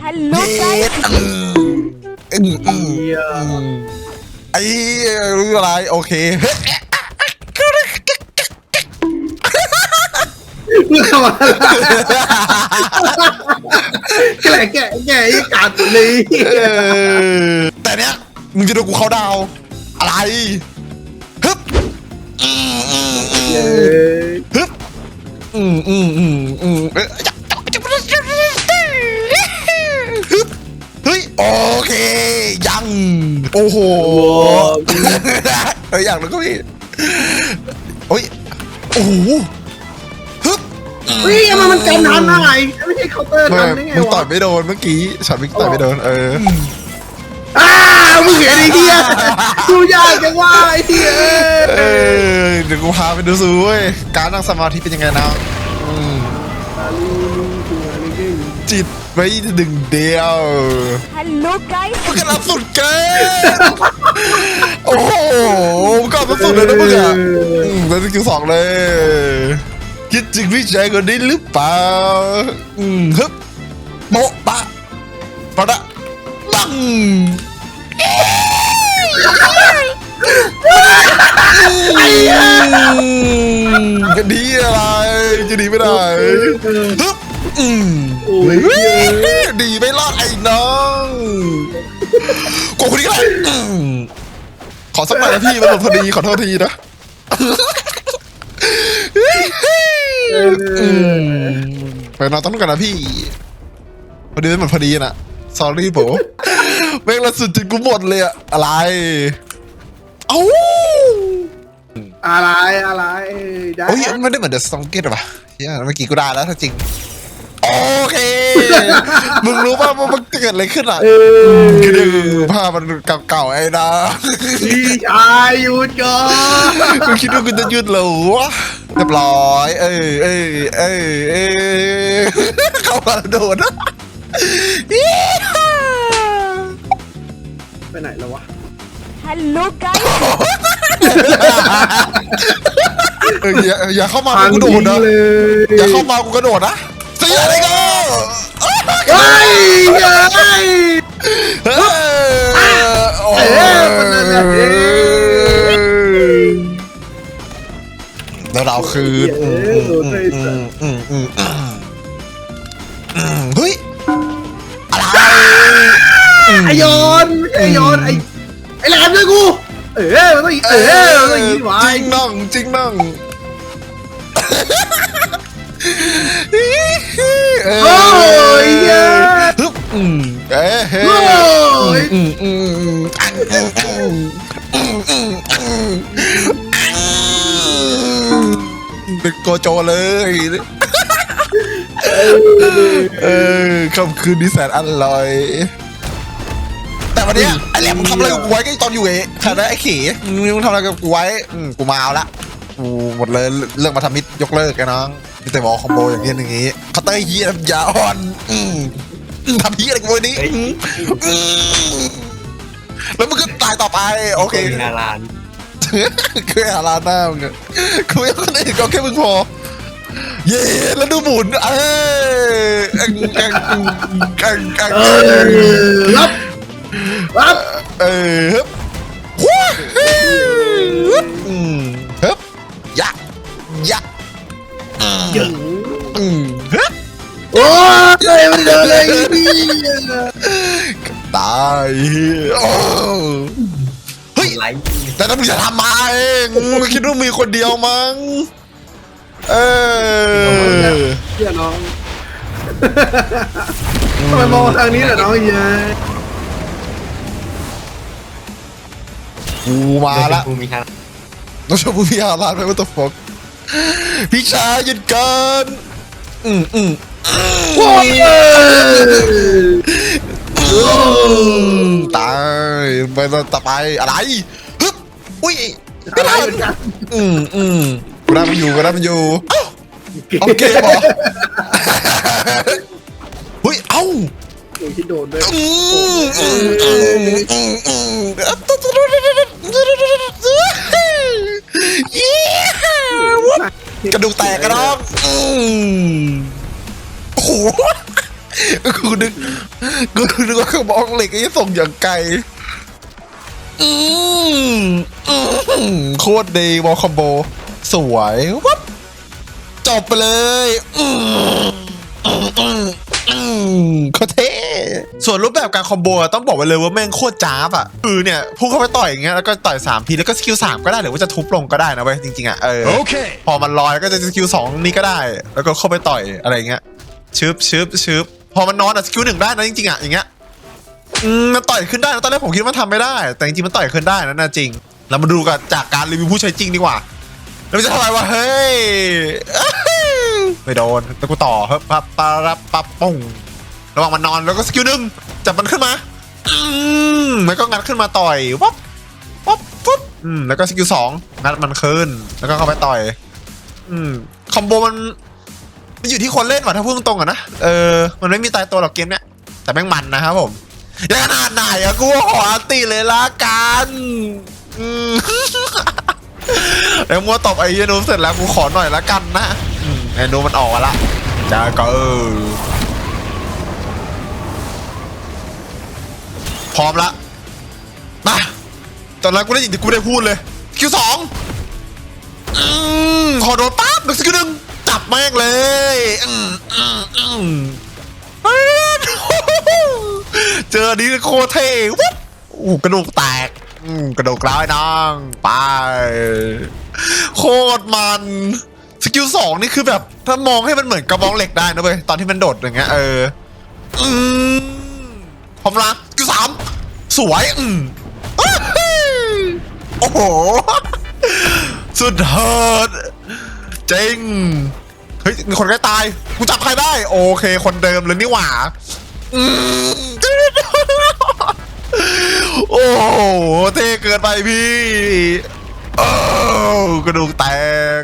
Hello เย็ guys ดอืมอืมอืมเหี้ยไอ้รู้อะไรโอเคเฮ้ยมึงทำอะไรแกะแกะแกะไอ้กัดเลยเออแต่เนี้ยมึงจะโดนกูเขาดาวน์อะไรฮึบอืมอืมอืมเย้ยฮึบอืมอืมอืมอืมเอ้ย โอเคยัง โอ้โหโอ้เฮ้ยอยากรู้ก็พี่โอ้ยโอ้โหฮึบเฮ้ยทำไมมันกันทันได้ไม่ใช่เคาน์เตอร์ไม่ทันได้ไงมึงต่อวะยไม่โดนเมื่อกี้ฉันมึงต่อยไม่โดนเอออ้าวมึงเห็นไอ้เหี้ยดูยากจังว่าไอ้เหี้ยเออเดี๋ยวกูพาไปดูซูเว้ยการนั่งสมาธิเป็นยังไงนะอืม จิตไว้หนึ่งเดียว Hello guys มึงกำลังสุดเกินโอ้โหมึงก็สุดเลยนะมึงอะอืมแล้วสกิลสองเลย คิดถึงพี่ชายคนนี้หรือเปล่าอืมฮึบโบะปะปะดะปังอืมจะดีอะไร จะดีไม่ได้ฮึบอืมโอ้ยเหี้ยดีไม่รอดไอ้น้องกูคนนี้ก็ได้อืมขอสักหน่อยนะพี่มันหมดพอดีขอโทษทีนะอืมไปนอนต้องกันนะพี่พอดีมันหมดพอดีน่ะ sorry โบแม่งละสุดจริงกูหมดเลยอะอะไร เอ้าอะไรอะไร ได้โอ้ยไม่ได้เหมือนเดอะสตองเกตหรอปะเฮียเมื่อกี้กูได้แล้วถ้าจริง โอเค มึงรู้ป่ะว่ามันเกิดอะไรขึ้นอะเออคือภาพมันเก่าๆไอ้นะพี่ชายหยุดก่อนมึงคิดว่ากูจะหยุดเหรอวะเรียบร้อย เอ้ยเอ้ยเอ้ยเอ้ยเข้ามาแล้วโดนนะไปไหนแล้ววะ Hello guys เอออย่าอย่าเข้ามากูกระโดดนะเลยอย่าเข้ามากูกระโดดนะเสียอะไรก็เฮ้ยเฮ้ยเฮ้ยโอ้เออมันนั่นแล้วเราคืนเออโดนไปอืมอืมอืมอืมอืมเฮ้ยอะไรไอยนไอนไอไอแหลมด้วยกู เออมันต้องเออมันต้องอย่างนี้ไว้จริงนั่งจริงนั่ง เออโอ้ยเหี้ยฮึบอืมเอ้ยเฮ้ยโอ้ยอืมอืมอืมอังอืมอืมอืมอืมอืมเป็นโกโจเลยเออคำคืนนี้แสนอร่อย แต่วันเนี้ยไอ้แหลมมึงทำอะไรกับกูไว้ก็ตอนอยู่เอ๋ใช่ไหมไอ้ขี่มึงทำอะไรกับกูไว้อืมกูมาเอาละ กูหมดเลยเรื่องมาทำมิตรยกเลิกกันน้องมีแต่บอกคอมโบอย่างนี้อย่างนี้คัตเตอร์เฮียยาอ่อนอืมอืมทำเฮียอะไรกับกูนี้อืมอืมแล้วมึงก็ตายต่อไปโอเค มีนาลานคืออาราหน้ามึงอะกูยังคนอื่นก็แค่มึงพอ เย้แล้วดูหมุน เอ้ยอังอังอังอังอังเออรับรับเออฮึบว้าฮึ อืมยังอืมฮึบโอ้ยมันเดินเลยนี่ตายโอ้เฮ้ยไลท์แต่ถ้ามึงจะทำมาเองมึงคิดว่ามีคนเดียวมั้งเออเฮียน้องทำไมมองทางนี้ล่ะน้องเฮียกูมาละกูมีฮาน้องชมพู่พี่อาลานไปว่าตัวฟก พี่ชายหยุดกันอืมอืมโอ้ยตายไปต่อไปอะไรฮึบอุ้ยอะไรเหมือนกันอืมอืมกูได้มันอยู่กูได้มันอยู่เอ้าเอาเกมเหรอเฮ้ยเอ้าโอ้ยที่โดนด้วยอืมอืมอืมอืมอืมเย้ กระดูกแตกกระด้องอืมโอ้โหกูนึกกูนึกว่ากระบอกเหล็กไอ้ส่งอย่างไกลอืมอืมโคตรดีวอลคอมโบ สวยวับจบไปเลย อืมอืมอืม อืมโคตรเท่ส่วนรูปแบบการคอมโบอะต้องบอกไว้เลยว่าแม่งโคตรจ้าบอะคือเนี่ยพุ่งเข้าไปต่อยอย่างเงี้ยแล้วก็ต่อย3ทีแล้วก็สกิล3ก็ได้หรือว่าจะทุบลงก็ได้นะเว้ยจริงๆอะเออ Okay. พอมันลอยก็จะสกิลสองนี้ก็ได้ แล้วก็เข้าไปต่อยอะไรอย่างเงี้ยชึบชึบชึบพอมันนอนอะสกิลหนึ่งได้นะจริงๆอะอย่างเงี้ยอืมมันต่อยขึ้นได้นะตอนแรกผมคิดว่ามันทำไม่ได้ แต่จริงๆมันต่อยขึ้นได้นะน่าจริงเรามาดูกันจากการรีวิวผู้ใช้จริงดีกว่าแล้วมันจะทำอะไรวะเฮ้ย ไม่โดนแล้วกูต่อเฮ้ยปับปั๊บปั๊บปั๊บปุ้งระหว่างมันนอนแล้วก็สกิลหนึ่งจับมันขึ้นมาอืมแล้วก็งัดขึ้นมาต่อยวับวับปุ๊บอืมแล้วก็สกิลสองงัดมันขึ้น แล้วก็เข้าไปต่อย อืมคอมโบมันมันอยู่ที่คนเล่นว่ะถ้าพูดตรงๆอะนะเออมันไม่มีตายตัวหรอกเกมเนี้ยแต่แม่งมันนะครับผมจะขนาดไหนอะกูขออัตีเลยละกันอืมแล้วมัวตบไอ้ยนูเสร็จแล้วกูขอหน่อยละกันนะ อืมไอ้นูมันออกมาละจ้าก็เออพร้อมละมาตอนนั้นกูได้ยินที่กูได้พูดเลยคิวสองอืมพอโดนปั๊บนึกสกิลหนึ่งจับแม่งเลยอืมอืมอืมปื๊ดเจออันนี้โคตรเท่วุ๊บอู้กระดูกแตกอืมกระดูกร้าวไอ้น้องไป โคตรมัน สกิลสองนี่คือแบบถ้ามองให้มันเหมือนกระบองเหล็กได้นะเว้ยตอนที่มันโดดอย่างเงี้ยเอออืมร้อมละสกิลสามสวยอืมโอ้โหสุดเฮิร์ดเจ๋งเฮ้ยมีคนใกล้ตายกูจับใครได้ โอเค คนเดิมเลยนี่หว่าอืมโอ้โหเท่เกินไปพี่โอ้กระดูกแตก